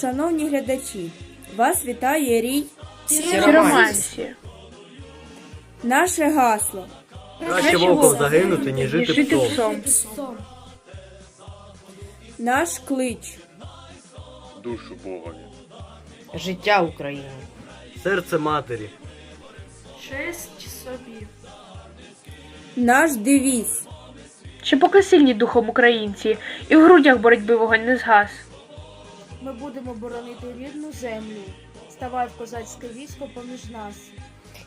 Шановні глядачі, вас вітає рій. Сіроманці. Наше гасло. Краще вовком загинути, ніж жити псом. Наш клич. душу Богові. Життя України. Серце матері. Честь собі. Наш девіз. Чи поки сильні духом українці, і в грудях боротьби вогонь не згас. Ми будемо боронити рідну землю. Ставай в козацьке військо поміж нас.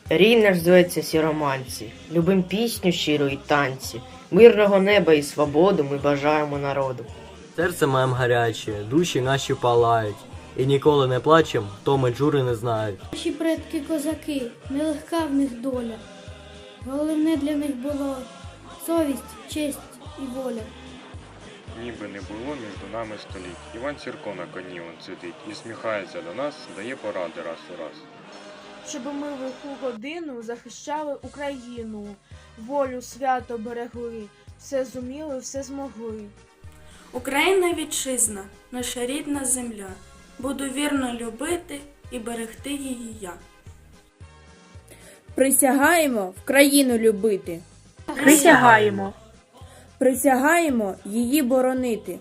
Рій наш зветься сіроманці. Любим пісню щиру і танці. Мирного неба і свободу ми бажаємо народу. Серце маєм гаряче, душі наші палають. І ніколи не плачем, хто ми джури не знають. Наші предки козаки, нелегка в них доля. Головне для них було совість, честь і воля. Ніби не було між нами століть. Іван Сірко на коні он сидить і сміхається до нас, дає поради раз у раз. Щоб ми в лиху годину захищали Україну, волю свято берегли, все зуміли, все змогли. Україна вітчизна, наша рідна земля. Буду вірно любити і берегти її я. Присягаємо в країну любити. Присягаємо. Присягаємо її боронити.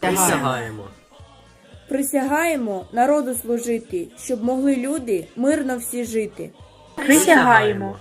Присягаємо. Присягаємо народу служити, щоб могли люди мирно всі жити. Присягаємо.